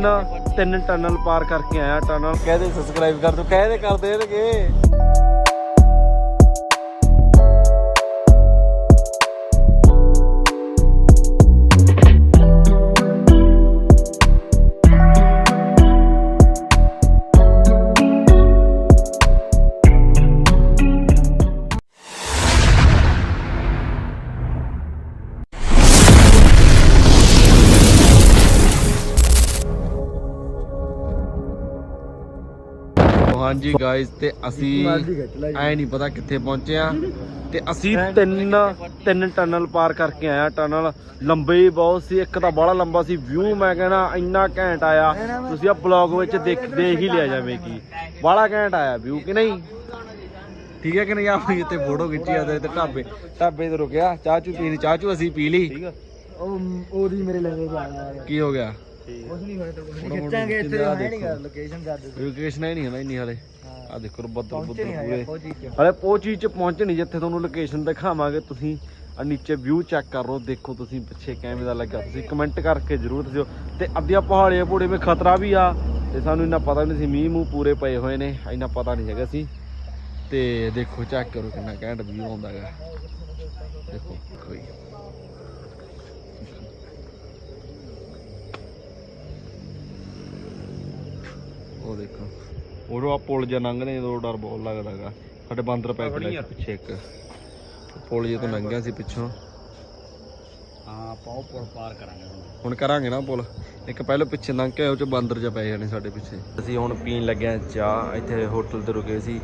ਤਿੰਨ ਤਿੰਨ ਟਨਲ ਪਾਰ ਕਰਕੇ ਆਇਆ ਟਨਲ। ਕਹਦੇ ਸਬਸਕ੍ਰਾਈਬ ਕਰ ਦੋ ਕਹਦੇ ਕਰ ਦੇਣਗੇ ਹਾਂਜੀ ਗਾਇਸ ਤੇ ਅਸੀਂ ਐ ਨਹੀਂ ਪਤਾ ਕਿੱਥੇ ਪਹੁੰਚੇ ਆ ਤੇ ਅਸੀਂ ਤਿੰਨ ਤਿੰਨ ਟਨਲ ਪਾਰ ਕਰਕੇ ਆਇਆ ਟਨਲ ਲੰਬੇ ਹੀ ਬਹੁਤ ਸੀ ਇੱਕ ਤਾਂ ਬੜਾ ਲੰਬਾ ਸੀ। ਵਿਊ ਮੈਂ ਕਹਿੰਦਾ ਇੰਨਾ ਘੈਂਟ ਆਇਆ। ਤੁਸੀਂ ਆ ਬਲੌਗ ਵਿੱਚ ਦੇਖ ਦੇਖ ਹੀ ਲਿਆ ਜਾਵੇ ਕੀ ਬੜਾ ਘੈਂਟ ਆਇਆ ਵਿਊ ਕਿ ਨਹੀਂ? ਠੀਕ ਹੈ ਕਿ ਨਹੀਂ? ਆਪਾਂ ਇੱਥੇ ਫੋਟੋ ਖਿੱਚੀ ਆ ਤੇ ਢਾਬੇ ਢਾਬੇ ਤੇ ਰੁਕਿਆ। ਚਾਹ ਚੂ ਪੀਣੀ ਚਾਹ ਚੂ ਅਸੀਂ ਪੀ ਲਈ। ਉਹ ਉਹਦੀ ਮੇਰੇ ਲੰਗੇ ਜਾ ਕੀ ਹੋ ਗਿਆ? ਕੁਝ ਨਹੀਂ ਹੋਇਆ ਤਾਂ ਖਿੱਚਾਂਗੇ ਇੱਥੇ ਹੈ ਨਹੀਂ ਗਾ ਲੋਕੇਸ਼ਨ ਕਰ ਦੇ। ਲੋਕੇਸ਼ਨ ਹੀ ਨਹੀਂ ਹੈ ਨਾ ਇੰਨੀ ਹਲੇ। ਆ ਦੇਖੋ ਬੱਦਲ ਪਹੁੰਚੇ ਬੱਦਲ ਨਹੀਂ ਪੂਰੇ। ਆਇਆ ਕੋਈ ਚੀਜ਼ ਚ ਹਲੇ ਉਹ ਚੀਜ਼ ਚ ਪਹੁੰਚਣੀ ਜਿੱਥੇ ਤੁਹਾਨੂੰ ਲੋਕੇਸ਼ਨ ਦਿਖਾਵਾਂਗੇ ਤੁਸੀਂ ਆ ਨੀਚੇ ਵਿਊ ਚੈੱਕ ਕਰੋ ਦੇਖੋ ਤੁਸੀਂ ਪਿੱਛੇ ਕਿਵੇਂ ਦਾ ਲੱਗਾ ਤੁਸੀਂ ਕਮੈਂਟ ਕਰਕੇ ਜਰੂਰ ਦੱਸਿਓ। ਤੇ ਅੱਧੀਆਂ ਪਹਾੜੀਆਂ ਪੂੜੇ ਵਿੱਚ ਖਤਰਾ ਵੀ ਆ ਤੇ ਸਾਨੂੰ ਇੰਨਾ ਪਤਾ ਨਹੀਂ ਸੀ ਮੀਂਹ ਮੂੰਹ ਪੂਰੇ ਪਏ ਹੋਏ ਨੇ ਇੰਨਾ ਪਤਾ ਨਹੀਂ ਹੈਗਾ ਸੀ। ਤੇ ਦੇਖੋ ਚੈੱਕ ਕਰੋ ਕਿੰਨਾ ਘੈਂਟ ਵਿਊ ਆਉਂਦਾ ਹੈਗਾ। ਦੇਖੋ ਕੋਈ ਉਹ ਦੇਖੋ। ਉਹ ਆ ਪੁਲ ਜਿਹਾ ਲੰਘਦੇ ਜਦੋਂ ਡਰ ਬਹੁਤ ਲੱਗਦਾ ਹੈਗਾ ਸਾਡੇ ਬਾਂਦਰ ਪੈ ਗਏ ਪਿੱਛੇ ਇੱਕ। ਪੁਲ ਜੇ ਤੋਂ ਲੰਘਿਆ ਸੀ ਪਿੱਛੋਂ। ਹਾਂ ਪਾਉ ਪੁਲ ਪਾਰ ਕਰਾਂਗੇ ਹੁਣ। ਹੁਣ ਕਰਾਂਗੇ ਨਾ ਪੁਲ। ਇੱਕ ਪਹਿਲਾਂ ਪਿੱਛੇ ਲੰਘ ਕੇ ਉਹ ਚ ਬਾਂਦਰ ਜਿਹਾ ਪੈ ਜਾਣੇ ਸਾਡੇ ਪਿੱਛੇ। ਅਸੀਂ ਹੁਣ ਪੀਣ ਲੱਗੇ ਆ ਚਾਹ ਇੱਥੇ ਹੋਟਲ ਤੇ ਰੁਕੇ ਸੀ।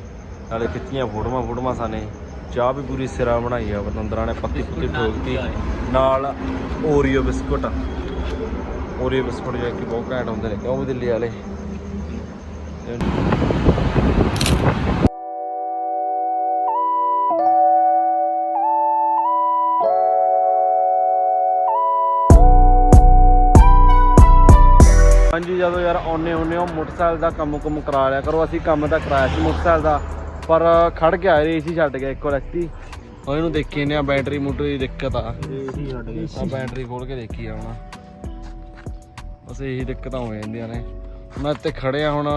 ਨਾਲੇ ਖਿੱਚੀਆਂ ਫੋਟੋਆਂ ਫੋਟੋਆਂ ਸਾਨੇ। ਚਾਹ ਵੀ ਪੂਰੀ ਸਿਰਾ ਬਣਾਈ ਆ ਬਤੰਦਰਾਂ ਨੇ ਪੱਤੀ ਪੁੱਤੀ ਠੋਕਤੀ ਨਾਲ ਓਰੀਓ ਬਿਸਕੁਟ। ਓਰੀਓ ਬਿਸਕੁਟ ਜਿਹੜੇ ਕਿ ਬਹੁਤ ਘੈਂਟ ਹੁੰਦੇ ਨੇ ਉਹ ਵੀ ਦਿੱਲੀ ਵਾਲੇ। ਹਾਂਜੀ ਜਦੋਂ ਯਾਰ ਆਉਨੇ ਹੁੰਨੇ ਹੋ ਮੋਟਰਸਾਈਕਲ ਦਾ ਕੰਮ ਕੁਮ ਕਰਾ ਲਿਆ ਕਰੋ। ਅਸੀਂ ਕੰਮ ਤਾਂ ਕਰਾਇਆ ਸੀ ਮੋਟਰਸਾਈਕਲ ਦਾ ਪਰ ਖੜ ਗਿਆ ਰੇਸ ਹੀ ਛੱਡ ਗਿਆ ਇੱਕੋ ਰੱਖਤੀ ਉਹ ਇਹਨੂੰ ਦੇਖੀ ਨੇ ਆ ਬੈਟਰੀ ਮੋਟਰ ਦੀ ਦਿੱਕਤ ਆ। ਏਸੀ ਛੱਡ ਗਏ। ਆ ਬੈਟਰੀ ਖੋਲ ਕੇ ਦੇਖੀ ਆ ਹੁਣ। ਬਸ ਇਹੀ ਦਿੱਕਤਾਂ ਹੋ ਜਾਂਦੀਆਂ ਨੇ। ਮੈਂ ਇੱਥੇ ਖੜਿਆ ਹੁਣ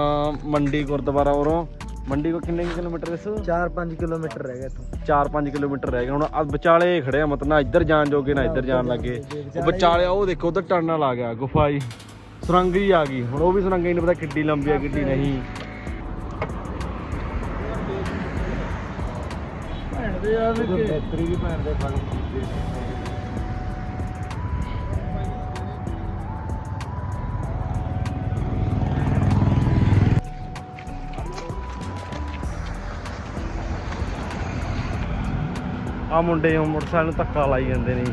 ਮੰਡੀ ਗੁਰਦੁਆਰਾ ਉਰੋਂ। ਮੰਡੀ ਕੋ ਕਿੰਨੇ ਕਿਲੋਮੀਟਰ ਇਸ? 4-5 ਕਿਲੋਮੀਟਰ ਰਹਿ ਗਿਆ ਇੱਥੋਂ। 4-5 ਕਿਲੋਮੀਟਰ ਰਹਿ ਗਿਆ। ਹੁਣ ਆ ਵਿਚਾਲੇ ਖੜਿਆ ਮਤਲਬ ਨਾ ਇੱਧਰ ਜਾਣ ਜੋਗੇ ਨਾ ਇੱਧਰ ਜਾਣ ਲੱਗੇ। ਉਹ ਵਿਚਾਲੇ ਉਹ ਦੇਖੋ ਉਧਰ ਟਰਨਲ ਆ ਗਿਆ। ਗੁਫਾ ਜੀ। ਸੁਰੰਗ ਹੀ ਆ ਗਈ। ਹੁਣ ਉਹ ਵੀ ਸੁਰੰਗ ਹੀ ਨਹੀਂ ਪਤਾ ਕਿੱਡੀ ਲੰਬੀ ਆ ਕਿੱਡੀ ਨਹੀਂ। ਭੈਣ ਦੇ ਯਾਰ ਬੈਟਰੀ ਵੀ ਭੈਣ ਦੇ ਫਲ ਆ ਮੁੰਡੇ ਹੁਣ ਮੋਟਰਸਾਈਕਲ ਨੂੰ ਧੱਕਾ ਲਾਈ ਜਾਂਦੇ ਨੇ।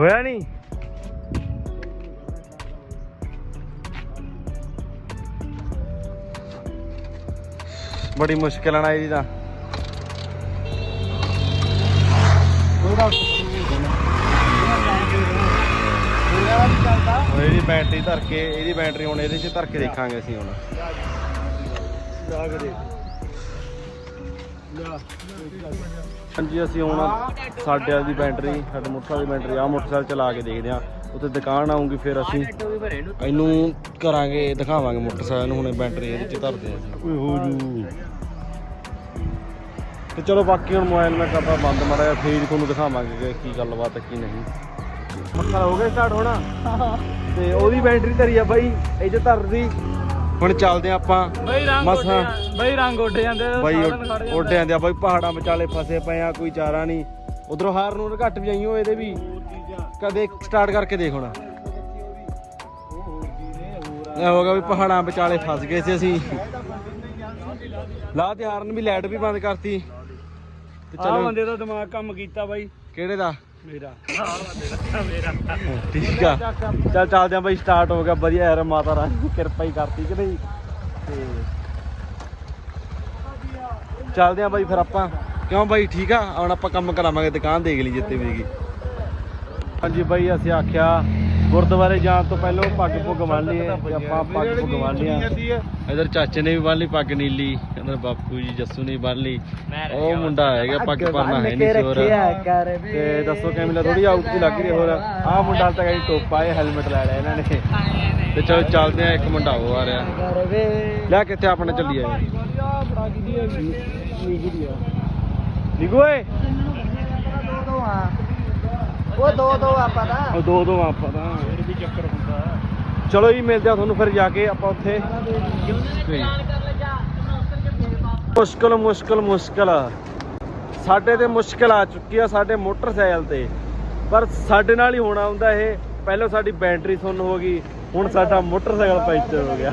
ਹੋਇਆ ਨਹੀਂ ਬੜੀ ਮੁਸ਼ਕਿਲ ਨਾਲ ਆਈ ਦੀ ਤਾਂ। ਇਹਦੀ ਬੈਟਰੀ ਧਰ ਕੇ ਇਹਦੀ ਬੈਟਰੀ ਹੁਣ ਇਹਦੇ 'ਚ ਧਰ ਕੇ ਦੇਖਾਂਗੇ ਅਸੀਂ ਹੁਣ। ਕੇ ਹਾਂਜੀ ਅਸੀਂ ਹੁਣ ਸਾਡੇ ਵਾਲੀ ਦੀ ਬੈਟਰੀ ਸਾਡੇ ਮੋਟਰਸਾਈਕਲ ਦੀ ਬੈਟਰੀ ਆ ਮੋਟਰਸਾਈਕਲ ਚਲਾ ਕੇ ਦੇਖਦੇ ਆ ਉੱਥੇ ਦੁਕਾਨ ਆਉਂਗੀ ਫਿਰ ਅਸੀਂ ਇਹਨੂੰ ਕਰਾਂਗੇ ਦਿਖਾਵਾਂਗੇ ਮੋਟਰਸਾਈਕਲ ਨੂੰ ਹੁਣੇ ਬੈਟਰੀ ਇਹਦੇ 'ਚ ਧਰਦੇ ਆ ਓਏ ਹੋ ਜੂ। ਤੇ ਚਲੋ ਬਾਕੀ ਹੁਣ ਮੋਬਾਈਲ ਮੈਂ ਕਰਦਾ ਬੰਦ ਮਾਰਿਆ ਫੇਰ ਤੁਹਾਨੂੰ ਦਿਖਾਵਾਂਗੇ ਕਿ ਕੀ ਗੱਲਬਾਤ ਹੈ ਕੀ ਨਹੀਂ। ਮੱਖਾ ਹੋ ਗਿਆ ਸਟਾਰਟ ਹੋਣਾ। ਤੇ ਉਹਦੀ ਬੈਟਰੀ ਧਰੀ ਆ ਬਾਈ 'ਚ ਧਰਦੀ। ਹੁਣ ਚੱਲਦੇ ਆ ਆਪਾਂ ਬਈ ਰੰਗ ਮਸਾਂ। ਬਈ ਰੰਗ ਉੱਡ ਜਾਂਦੇ ਬਾਈ ਉੱਡ ਜਾਂਦੇ ਆ। ਬਾਈ ਪਹਾੜਾਂ ਵਿਚਾਲੇ ਫਸੇ ਪਏ ਆ ਕੋਈ ਚਾਰਾ ਨਹੀਂ। ਉਧਰੋਂ ਹਾਰ ਨੂੰ ਘੱਟ ਵੀ ਆਈਓ ਇਹਦੇ ਵੀ। ਕਦੇ ਸਟਾਰਟ ਕਰਕੇ ਦੇਖ ਹੁਣ। ਇਹ ਹੋ ਗਿਆ ਵੀ ਪਹਾੜਾਂ ਵਿਚਾਲੇ ਫਸ ਗਏ ਸੀ ਅਸੀਂ। ਲਾ ਤੇ ਹਾਰਨ ਵੀ ਲਾਈਟ ਵੀ ਬੰਦ ਕਰਤੀ। ਤੇ ਆ ਚਲੋ। ਬੰਦੇ ਦਾ ਦਿਮਾਗ ਕੰਮ ਕੀਤਾ ਬਾਈ। ਕਿਹੜੇ ਦਾ? ਮੇਰਾ। ਠੀਕ ਆ। ਚੱਲ ਚੱਲਦੇ ਆ ਬਾਈ ਸਟਾਰਟ ਹੋ ਗਿਆ। ਵਧੀਆ ਯਾਰ ਮਾਤਾ ਰਾਣੀ ਦੀ ਕਿਰਪਾ ਹੀ ਕਰਤੀ ਕਿ ਨਹੀਂ? ਤੇ ਚੱਲਦੇ ਆ ਬਾਈ ਫਿਰ ਆਪਾਂ। ਕਿਉਂ ਬਾਈ, ਠੀਕ ਆ? ਹੁਣ ਆਪਾਂ ਕੰਮ ਕਰਾਵਾਂਗੇ ਦੁਕਾਨ ਦੇਖ ਲਈ ਜਿੱਤੇ ਵੀਗੀ ਹਾਂਜੀ ਬਾਈ, ਅਸੀਂ ਆਖਿਆ ਗੁਰਦੁਆਰੇ ਜਾਣ ਤੋਂ ਪਹਿਲਾਂ ਪੱਗ ਪੁੱਗ ਬੰਨ ਲਈ ਹੈ ਤੇ ਆਪਾਂ ਪੱਗ ਪੁੱਗ ਬੰਨ ਲਿਆ ਇਧਰ ਚਾਚੇ ਨੇ ਵੀ ਬੰਨ ਲਈ ਪੱਗ ਨੀਲੀ ਇਧਰ ਬਾਪੂ ਜੀ ਜੱਸੂ ਨੇ ਵੀ ਬੰਨ ਲਈ। ਉਹ ਮੁੰਡਾ ਹੈਗਾ ਪੱਗ ਬੰਨ੍ਹਣਾ ਹੈ ਨਹੀਂ ਕਰ ਤੇ ਦੱਸੋ ਕਿਵੇਂ ਲੱਗ ਥੋੜੀ ਆਊਟ ਦੀ ਲੱਗ ਰਹੀ ਹੋਰ। ਆਹ ਮੁੰਡਾ ਤਾਂ ਕਹਿੰਦੀ ਟੋਪਾ ਇਹ ਹੈਲਮਟ ਲੈ ਲਿਆ ਇਹਨਾਂ ਨੇ। ਤੇ ਚਲੋ ਚੱਲਦੇ ਆ ਇੱਕ ਮੁੰਡਾ ਉਹ ਆ ਰਿਹਾ। ਲੈ ਕਿੱਥੇ ਆਪਣੇ ਚੱਲੀਏ ਨਿਗੂ ਓਏ। ਦੋ ਦੋ ਆ। ਉਹ ਦੋ ਦੋ ਆ ਪਤਾ ਉਹ ਦੋ ਦੋ ਆਪਾਂ ਤਾਂ। ਫਿਰ ਵੀ ਚੱਕਰ ਹੁੰਦਾ। ਚਲੋ ਜੀ ਮਿਲਦੇ ਆ ਤੁਹਾਨੂੰ ਫਿਰ ਜਾ ਕੇ ਆਪਾਂ ਉੱਥੇ। ਮੁਸ਼ਕਲ ਮੁਸ਼ਕਲ ਮੁਸ਼ਕਲ। ਸਾਡੇ ਤੇ ਮੁਸ਼ਕਲ ਆ ਚੁੱਕੀ ਆ ਸਾਡੇ ਮੋਟਰਸਾਈਕਲ ਤੇ। ਪਰ ਸਾਡੇ ਨਾਲ ਹੀ ਹੋਣਾ ਹੁੰਦਾ ਇਹ। ਪਹਿਲਾਂ ਸਾਡੀ ਬੈਟਰੀ ਸੁੰਨ ਹੋ ਗਈ ਹੁਣ ਸਾਡਾ ਮੋਟਰਸਾਈਕਲ ਪੈਂਚਰ ਹੋ ਗਿਆ।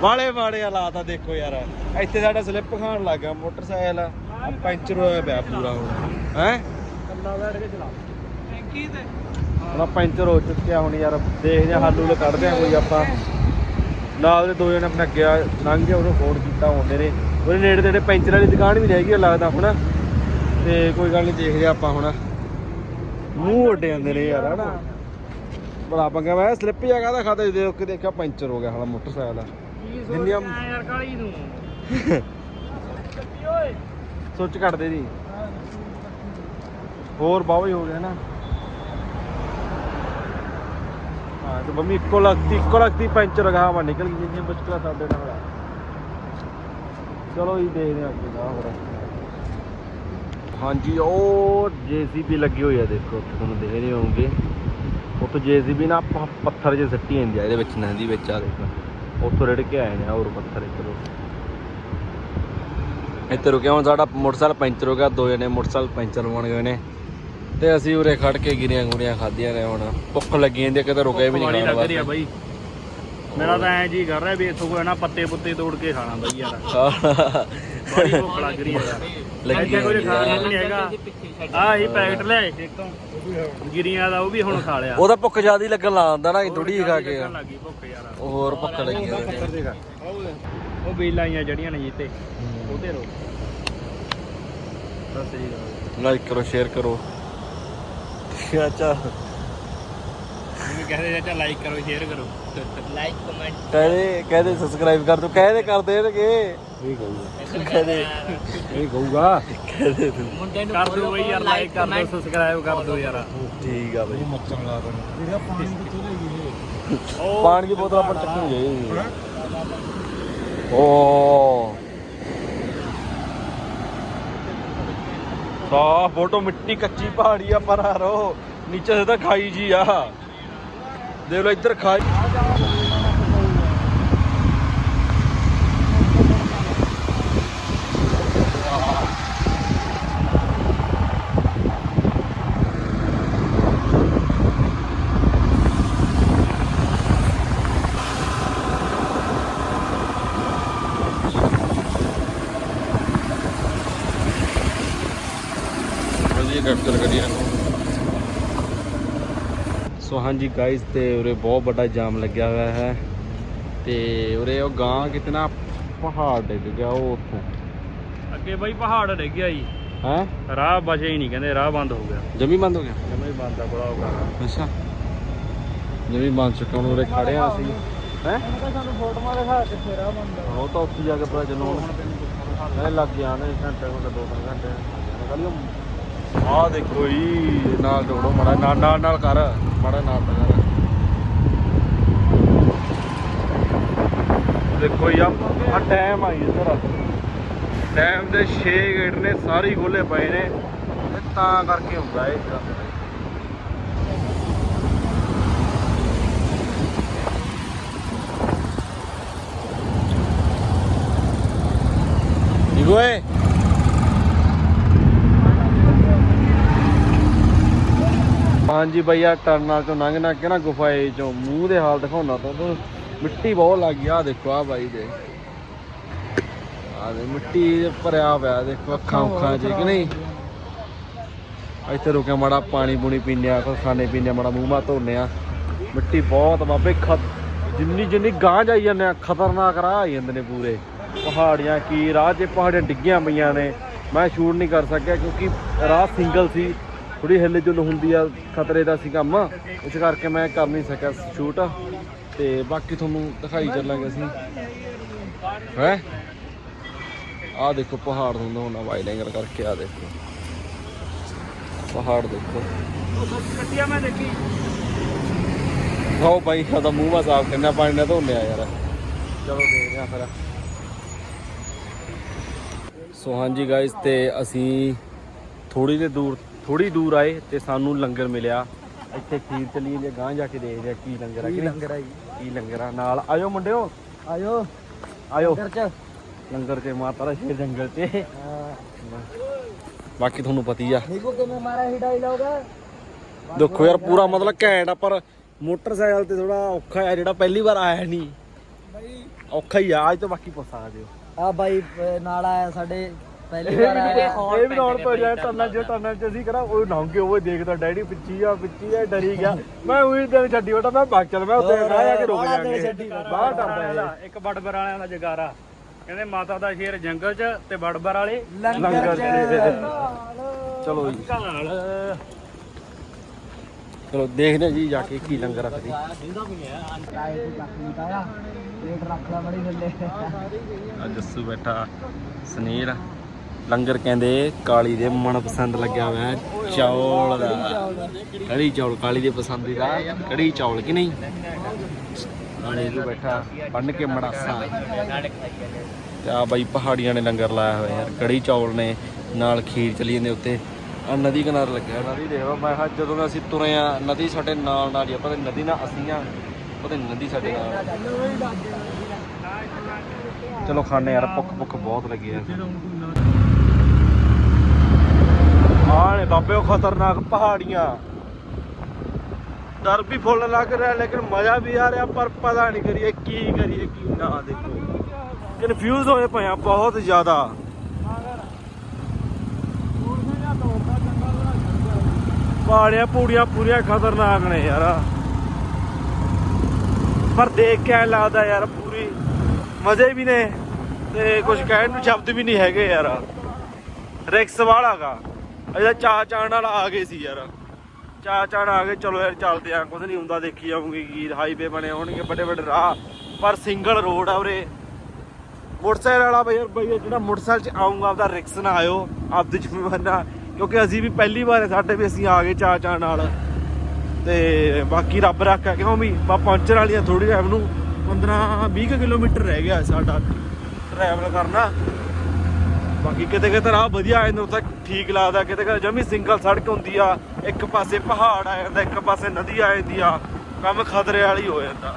ਵਾਲੇ ਵਾਲੇ ਹਾਲਾਤ ਆ ਦੇਖੋ ਯਾਰ। ਇੱਥੇ ਸਾਡਾ ਸਲਿੱਪ ਖਾਣ ਲੱਗਾ ਮੋਟਰਸਾਈਕਲ। ਆ ਪੈਂਚਰ ਹੋਇਆ ਪਿਆ ਪੂਰਾ ਹੁਣ। ਹੈ? ਕੱਲਾ ਬੈਠ ਕੇ ਚਲਾ। ਹੁਣ ਪੈਂਚਰ ਹੋ ਚੁੱਕਿਆ ਹੁਣ ਯਾਰ ਦੇਖਦੇ ਆ ਹੱਲ ਹੁੱਲ ਕੱਢਦੇ ਆ ਕੋਈ ਆਪਾਂ। ਨਾਲ ਦੇ ਦੋ ਜਣੇ ਆਪਣੇ ਅੱਗੇ ਆ ਲੰਘ ਗਿਆ ਉਹਨੂੰ ਫੋਨ ਕੀਤਾ ਹੁੰਦੇ ਨੇ ਉਹਦੇ ਨੇੜੇ ਤੇੜੇ ਪੈਂਚਰ ਵਾਲੀ ਦੁਕਾਨ ਵੀ ਨਹੀਂ ਹੈਗੀ ਲੱਗਦਾ ਹੁਣ ਤੇ ਕੋਈ ਗੱਲ ਨਹੀਂ ਦੇਖਦੇ ਆ ਆਪਾਂ ਹੁਣ। ਮੂੰਹ ਉੱਡੇ ਜਾਂਦੇ ਨੇ ਯਾਰ ਹਨਾ। ਬੜਾ ਪੰਗਾ ਮੈਂ ਸਲਿੱਪ ਜਾ ਕਾਹਦਾ ਖਾਦਾ ਦੇ ਕੇ ਦੇਖਿਆ ਪੈਂਚਰ ਹੋ ਗਿਆ ਸਾਲਾ ਮੋਟਰਸਾਈਕਲ ਜਿੰਨੀਆਂ ਯਾਰ ਕਾਲੀ ਨੂੰ? ਸੁੱਚ ਕੱਢ ਦੇ ਜੀ ਹੋਰ ਬਾਵਾ ਹੀ ਹੋ ਗਿਆ ਨਾ ਹਾਂ, ਤੇ ਮੰਮੀ ਇੱਕੋ ਲੱਗਦੀ ਇੱਕੋ ਲੱਗਦੀ ਪੈਂਚਰ ਹਵਾ ਨਿਕਲ ਗਈ ਜਿੰਨੀਆਂ ਮੁਸ਼ਕਲਾਂ ਸਾਡੇ ਨਾਲ ਆ। ਚਲੋ ਜੀ, ਦੇਖਦੇ ਹਾਂ ਅੱਗੇ ਦਾ ਹੋਰ। ਹਾਂਜੀ, ਉਹ ਜੀਸੀਬੀ ਲੱਗੀ ਹੋਈ ਆ, ਦੇਖੋ, ਉੱਥੇ ਤੁਹਾਨੂੰ ਦੇਖ ਰਹੇ ਹੋਵੋਗੇ। ਉੱਥੇ ਜੀਸੀਬੀ ਨਾ ਪ- ਪੱਥਰ ਜੇ ਸੱਟੀ ਜਾਂਦੀ ਆ, ਇਹਦੇ ਵਿੱਚ ਨਦੀ ਵਿੱਚ ਆ, ਦੇਖੋ। ਉੱਥੋਂ ਰੜ ਕੇ ਆਏ ਨੇ ਹੋਰ ਪੱਥਰ ਇੱਧਰੋਂ। ਇੱਥੇ ਰੁਕਿਆ ਹੁਣ ਸਾਡਾ ਮੋਟਰਸਾਈਕਲ ਪੈਂਚਰ ਹੋ ਗਿਆ, ਦੋ ਜਣੇ ਮੋਟਰਸਾਈਕਲ ਪੈਂਚਰ ਲਵਾਉਣ ਗਏ ਨੇ। ਤੇ ਅਸੀਂ ਉਰੇ ਖੜ ਕੇ ਗਿਰੀਆਂ ਗੁਰੀਆਂ ਖਾਧੀਆਂ ਨੇ ਹੁਣ। ਭੁੱਖ ਲੱਗੀ ਜਾਂਦੀ ਆ, ਕਿਤੇ ਰੁਕੇ ਵੀ ਨਹੀਂ ਖਾਣ ਲੱਗ ਰਹੀ ਆ ਵਾਸਤੇ ਬਾਈ। ਮੇਰਾ ਤਾਂ ਐਂ ਜੀ ਕਰ ਰਿਹਾ ਵੀ ਇੱਥੋਂ ਕੋਈ ਨਾ ਪੱਤੇ ਪੁੱਤੇ ਤੋੜ ਕੇ ਖਾਣਾ ਬਾਈ ਯਾਰ। ਬੜੀ ਭੁੱਖ ਲੱਗ ਰਹੀ ਆ। ਯਾਰ ਲੱਗੀ ਇੱਥੇ ਕੋਈ ਜਾਂਦੀ ਖਾਣਾ ਆ। ਨਹੀਂ ਹੈਗਾ। ਆਹ ਹੀ ਪੈਕਟ ਦੇਖੋ ਗਿਰੀਆਂ ਦਾ ਉਹ ਵੀ ਹੁਣ ਖਾ ਲਿਆ। ਉਹਦਾ ਭੁੱਖ ਜ਼ਿਆਦਾ ਹੀ ਲੱਗਣ ਲਾ ਆਂਦਾ ਨਾ ਥੋੜੀ ਖਾ ਕੇ ਲੱਗਣ ਲੱਗੀ ਭੁੱਖ ਯਾਰ। ਉਹ ਹੋਰ ਭੁੱਖ ਲੱਗੀ ਜਾਂਦੀ ਆ। ਉਹ ਬੀਲਾਂ ਆਈਆਂ ਜੜੀਆਂ ਨੇ ਜੀਤੇ ਉਹਦੇ ਰੋ। ਸਤਿ ਸ੍ਰੀ ਅਕਾਲ। ਲਾਈਕ ਕਰੋ ਸ਼ੇਅਰ ਕਰੋ। ਕਹਿੰਦੇ ਚਾਚਾ ਲਾਈਕ ਕਰੋ ਸ਼ੇਅਰ ਕਰੋ। ਲਾਈਕ ਕਮੈਂਟ ਕਹਦੇ ਕਹਦੇ ਸਬਸਕ੍ਰਾਈਬ ਕਰ ਦੋ ਕਹਦੇ ਕਰ ਦੇਣਗੇ ਇਹ ਕਹੂਗਾ। ਕਹਦੇ ਇਹ ਕਹੂਗਾ। ਕਹਦੇ ਮੁੰਡੇ ਨੂੰ ਕਰ ਦਿਓ ਬਈ ਯਾਰ ਲਾਈਕ ਕਰ ਦਿਓ ਸਬਸਕ੍ਰਾਈਬ ਕਰ ਦਿਓ ਯਾਰ। ਠੀਕ ਆ ਬਈ। ਉਹ ਪਾਣੀ ਦੀ ਬੋਤਲ ਆਪਾਂ ਚੱਕਣੀ ਓ। ਸਾਫ਼ ਫੋਟੋ ਮਿੱਟੀ ਕੱਚੀ ਪਹਾੜੀ ਆ ਪਰ ਰੋ ਨੀਚੇ ਸੇ ਤਾਂ ਖਾਈ ਜੀ ਆ। ਦੇਖ ਲੋ ਇੱਧਰ ਖਾਈ ਵਧੀਆ ਕੈਪਚਰ ਕਰੀਏ। ਸੋ ਹਾਂਜੀ ਗਾਇਸ ਤੇ ਉਰੇ ਬਹੁਤ ਵੱਡਾ ਜਾਮ ਲੱਗਿਆ ਹੋਇਆ ਹੈ। ਤੇ ਉਰੇ ਉਹ ਗਾਂ ਕਿਤਨਾ ਪਹਾੜ ਡਿੱਗ ਗਿਆ ਉਹ ਉੱਥੋਂ। ਅੱਗੇ ਬਾਈ ਪਹਾੜ ਡਿੱਗ ਗਿਆ ਜੀ। ਹੈ? ਰਾਹ ਬਚੇ ਹੀ ਨਹੀਂ ਕਹਿੰਦੇ ਰਾਹ ਬੰਦ ਹੋ ਗਿਆ। ਜਮੀ ਬੰਦ ਹੋ ਗਿਆ? ਜਮਾ ਬੰਦ ਆ ਬੜਾ ਹੋ ਗਿਆ ਅੱਛਾ। ਜਮੀ ਬੰਦ ਚੁੱਕਾ ਹੁਣ ਉਰੇ ਖੜੇ ਆ ਅਸੀਂ ਹੈ? ਸਾਨੂੰ ਫੋਟੋਆਂ ਦਿਖਾ ਕਿੱਥੇ ਰਾਹ ਬੰਦਾ ਉਹ ਤਾਂ ਉੱਥੇ ਜਾ ਕੇ ਪਤਾ ਚੱਲੂ ਹੁਣ। ਲੱਗ ਗਿਆ ਨੇ ਘੰਟੇ ਕੋਲ ਦੋ ਤਿੰਨ ਘੰਟੇ। ਕੱਲ ਆਹ ਦੇਖੋ ਜੀ, ਨਾਲ ਜੋੜੋ ਮੜਾ, ਨਾਲ ਨਾਲ ਨਾਲ ਕਰ, ਮੜਾ ਨਾਲ ਕਰ। ਦੇਖੋ ਜੀ ਆ ਟਾਈਮ ਆਈ ਇੱਧਰ। ਟਾਈਮ ਦੇ 6 ਗੇਟ ਨੇ, ਸਾਰੇ ਹੀ ਖੋਲੇ ਪਏ ਨੇ। ਤੇ ਤਾਂ ਕਰਕੇ ਹੁੰਦਾ ਇਹ ਕੰਮ। ਓਏ ਹਾਂਜੀ ਭਈਆ ਟਰਨਲ ਚੋਂ ਲੰਘ ਨਾ ਕੇ ਨਾ ਗੁਫਾਏ ਚੋਂ ਮੂੰਹ ਦੇ ਹਾਲ ਦਿਖਾਉਣਾ ਤੁਹਾਨੂੰ ਮਿੱਟੀ ਬਹੁਤ ਲੱਗ ਗਈ ਆ ਦੇਖੋ ਆ ਬਾਈ ਦੇ। ਆ ਦੇ ਮਿੱਟੀ ਭਰਿਆ ਪਿਆ ਦੇਖੋ ਅੱਖਾਂ ਉੱਖਾਂ 'ਚ ਕਿ ਨਹੀਂ? ਇੱਥੇ ਰੁਕਿਆ ਮਾੜਾ ਪਾਣੀ ਪੂਣੀ ਪੀਂਦੇ ਆ ਖਾਣੇ ਪੀਂਦੇ ਆ ਮਾੜਾ ਮੂੰਹ ਮਾ ਧੋਨੇ ਆ ਮਿੱਟੀ ਬਹੁਤ ਬਾਬੇ ਖਤ ਜਿੰਨੀ ਜਿੰਨੀ ਗਾਂ ਜਾਈ ਜਾਂਦੇ ਆ ਖਤਰਨਾਕ ਰਾਹ ਆਈ ਜਾਂਦੇ ਨੇ ਪੂਰੇ। ਪਹਾੜੀਆਂ ਕੀ ਰਾਹ 'ਚ ਪਹਾੜੀਆਂ ਡਿੱਗੀਆਂ ਪਈਆਂ ਨੇ ਮੈਂ ਸ਼ੂਟ ਨਹੀਂ ਕਰ ਸਕਿਆ ਕਿਉਂਕਿ ਰਾਹ ਸਿੰਗਲ ਸੀ। ਥੋੜੀ ਹਿੱਲ ਜੁਲ ਹੁੰਦੀ ਆ, ਖਤਰੇ ਦਾ ਸੀ ਕੰਮ। ਇਸ ਕਰਕੇ ਮੈਂ ਕਰ ਨਹੀਂ ਸਕਿਆ ਸ਼ੂਟ ਤੇ ਬਾਕੀ ਤੁਹਾਨੂੰ ਦਿਖਾਈ ਚੱਲਾਂਗੇ ਅਸੀਂ। ਹੈ? ਆ ਦੇਖੋ ਪਹਾੜ ਹੁੰਦਾ ਹੁੰਦਾ ਵਾਈਡ ਐਂਗਲ ਕਰਕੇ ਆ ਦੇਖੋ। ਪਹਾੜ ਦੇਖੋ। ਕੱਟਿਆ ਮੈਂ ਦੇਖੀ ਆਓ ਬਾਈ, ਸਾਡਾ ਮੂੰਹ ਮਾ ਸਾਫ਼ ਕਰਨਾ ਪਾਣੀ ਨਾਲ ਧੋਨੇ ਯਾਰ। ਚਲੋ ਦੇਖਦੇ ਆ ਫਿਰ। ਸੋ ਹਾਂਜੀ ਗਾਇਸ ਤੇ ਅਸੀਂ ਥੋੜੀ ਜਿਹੀ ਦੂਰ ਥੋੜੀ ਦੂਰ ਆਏ ਤੇ ਸਾਨੂੰ ਲੰਗਰ ਮਿਲਿਆ। ਇੱਥੇ ਖੀਰ ਚਲੀ ਜੇ ਗਾਂ ਜਾ ਕੇ ਦੇਖਦੇ ਆ ਕੀ ਲੰਗਰ ਆ ਕੀ ਲੰਗਰ ਆ ਜੀ? ਕੀ ਲੰਗਰ ਆ। ਨਾਲ ਆਇਓ ਮੁੰਡਿਓ। ਆਇਓ। ਆਇਓ। ਲੰਗਰ ਚ। ਲੰਗਰ ਤੇ ਮਾਤਾ ਦਾ ਸ਼ੇਰ ਜੰਗਲ ਤੇ। ਹਾਂ। ਬਾਕੀ ਤੁਹਾਨੂੰ ਪਤੀ ਆ। ਦੇਖੋ ਕਿਵੇਂ ਮਾਰਾ ਹੀ ਡਾਇਲੌਗ ਦੇਖੋ ਯਾਰ ਪੂਰਾ ਮਤਲਬ ਘੈਂਟ ਆ ਪਰ ਮੋਟਰਸਾਈਕਲ ਤੇ ਥੋੜਾ ਔਖਾ ਆ ਜਿਹੜਾ ਪਹਿਲੀ ਵਾਰ ਆਇਆ ਨਹੀਂ ਔਖਾ ਹੀ ਆ ਅੱਜ ਤੋਂ ਬਾਕੀ ਪੁੱਛ ਸਕਦੇ ਹੋ। ਆ ਬਾਈ ਨਾਲ ਆਇਆ ਸਾਡੇ ਪਹਿਲੀ ਵਾਰ ਆਇਆ ਇਹ ਵੀ ਨੌਨ ਤੋਂ ਜਾਏ ਟੰਨਾਂ ਚ ਟੰਨਾਂ ਚ ਅਸੀਂ ਕਰਾ ਉਹ ਨੌਂਗੇ ਉਹ ਦੇਖਦਾ ਡੈਡੀ ਪਿੱਛੀ ਆ ਪਿੱਛੀ ਆ ਡਰੀ ਗਿਆ ਮੈਂ ਉਹੀ ਦਿਨ ਛੱਡੀ ਬਟਾ ਮੈਂ ਬਾਗ ਚੱਲ ਮੈਂ ਨਾ ਜਾ ਕੇ ਰੁਕ ਛੱਡੀ ਬੈਠਾ। ਬਾਹਰ ਡਰਦਾ। ਇੱਕ ਬੜਬਰ ਵਾਲਿਆਂ ਦਾ ਜਗਾਰਾ ਕਹਿੰਦੇ ਮਾਤਾ ਦਾ ਸ਼ੇਰ ਜੰਗਲ 'ਚ ਤੇ ਬੜਬਰ ਵਾਲੇ ਲੰਗਰ ਚ ਚਲੋ ਜੀ ਚਲੋ ਦੇਖਦੇ ਜੀ ਜਾ ਕੇ ਕੀ ਲੰਗਰ ਆ ਕਰੀ ਕਾਏ ਤੂੰ ਚੱਕ ਨਹੀਂ ਪਾਇਆ ਪੇਟ ਰੱਖ ਲੈ ਮੜੀ ਥੱਲੇ ਆ ਜੱਸੂ ਬੈਠਾ ਸੁਨੀਲ ਲੰਗਰ ਕਹਿੰਦੇ ਕਾਲੀ ਦੇ ਮਨਪਸੰਦ ਲੱਗਿਆ ਹੋਇਆ ਚੌਲ ਦਾ। ਕੜੀ ਚੌਲ, ਕਾਲੀ ਦੇ ਪਸੰਦੀਦਾ ਕੜੀ ਚੌਲ ਕਿ ਨਹੀਂ? ਨਾਲੇ ਨੂੰ ਬੈਠਾ ਬੰਨ ਕੇ ਮੜਾਸਾ। ਤੇ ਆ ਬਾਈ ਪਹਾੜੀਆਂ ਨੇ ਲੰਗਰ ਲਾਇਆ ਹੋਇਆ ਯਾਰ, ਕੜੀ ਚੌਲ ਨੇ, ਨਾਲ ਖੀਰ ਚਲੀ ਜਾਂਦੇ ਉੱਤੇ। ਆ ਨਦੀ ਕਿਨਾਰੇ ਲੱਗਿਆ ਨਦੀ ਦੇਖੋ ਮੈਂ ਕਿਹਾ ਜਦੋਂ ਅਸੀਂ ਤੁਰੇ ਆ, ਨਦੀ ਸਾਡੇ ਨਾਲ ਨਾਲ ਹੀ ਆ, ਪਤਾ ਨਦੀ ਨਾਲ ਅਸੀਂ ਆ, ਪਤਾ ਨਦੀ ਸਾਡੇ ਨਾਲ ਚਲੋ ਖਾਣੇ ਯਾਰ ਭੁੱਖ ਭੁੱਖ ਬਹੁਤ ਲੱਗੀ ਆ। ਆਹ ਨੇ ਬਾਬੇ ਖਤਰਨਾਕ ਪਹਾੜੀਆਂ। ਡਰ ਵੀ ਫੁੱਲ ਲੱਗ ਰਿਹਾ, ਲੇਕਿਨ ਮਜ਼ਾ ਵੀ ਆ ਰਿਹਾ, ਪਰ ਪਤਾ ਨਹੀਂ ਕਰੀਏ ਕੀ ਕਰੀਏ, ਕੀ ਨਾ, ਦੇਖੋ। ਕਨਫਿਊਜ਼ ਹੋਏ ਪਏ ਆ ਬਹੁਤ ਜ਼ਿਆਦਾ। ਪਹਾੜੀਆਂ ਪੂੜੀਆਂ ਪੂਰੀਆਂ ਖਤਰਨਾਕ ਨੇ ਯਾਰ। ਪਰ ਦੇਖ ਕੇ ਲੱਗਦਾ ਯਾਰ, ਪੂਰੀ ਮਜ਼ੇ ਵੀ ਨੇ ਤੇ ਕੁਝ ਕਹਿਣ ਨੂੰ ਸ਼ਬਦ ਵੀ ਨਹੀਂ ਹੈਗੇ ਯਾਰ। ਰਿਕਸ ਵਾਲਾਗਾ ਇਹਦਾ ਚਾ ਚਾਣ ਨਾਲ ਆ ਗਏ ਸੀ ਯਾਰ। ਚਾ ਚਾਣ ਆ ਗਏ, ਚਲੋ ਯਾਰ ਚੱਲਦੇ ਆ ਕੁਝ ਨਹੀਂ ਹੁੰਦਾ, ਦੇਖੀ ਜਾਊਂਗੀ ਕੀ ਹਾਈਵੇ ਬਣੇ ਹੋਣਗੇ, ਵੱਡੇ ਵੱਡੇ ਰਾਹ। ਪਰ ਸਿੰਗਲ ਰੋਡ ਆ ਉਰੇ ਮੋਟਰਸਾਈਕਲ ਵਾਲਾ ਬਈ ਯਾਰ ਬਈ ਜਿਹੜਾ ਮੋਟਰਸਾਈਕਲ ਚ ਆਉਂਗਾ ਆਪਦਾ ਰਿਕਸ ਨਾ ਆਇਓ, ਆਪਦੀ ਜ਼ਿੰਮੇਵਾਰੀ ਨਾਲ। ਕਿਉਂਕਿ ਅਸੀਂ ਵੀ ਪਹਿਲੀ ਵਾਰ ਸਾਡੇ ਵੀ ਅਸੀਂ ਆ ਗਏ ਚਾ ਚਾਣ ਨਾਲ। ਤੇ ਬਾਕੀ ਰੱਬ ਰੱਖਾ ਕਿਉਂ ਵੀ ਬਾ ਪਹੁੰਚਣ ਵਾਲੀਆਂ ਥੋੜੀ ਟਾਈਮ ਨੂੰ 15 20 ਕਿਲੋਮੀਟਰ ਰਹਿ ਗਿਆ ਸਾਡਾ ਟਰੈਵਲ ਕਰਨਾ। ਬਾਕੀ ਕਿਤੇ ਕਿਤੇ ਰਾਹ ਵਧੀਆ ਆ ਜਾਂਦਾ, ਉੱਥੇ ਠੀਕ ਲੱਗਦਾ, ਕਿਤੇ ਕਿਤੇ ਜਮੀ ਸਿੰਗਲ ਸੜਕ ਹੁੰਦੀ ਆ, ਇੱਕ ਪਾਸੇ ਪਹਾੜ ਆ ਜਾਂਦਾ, ਇੱਕ ਪਾਸੇ ਨਦੀ ਆ ਜਾਂਦੀ ਆ, ਕੰਮ ਖਤਰੇ ਵਾਲੀ ਹੋ ਜਾਂਦਾ।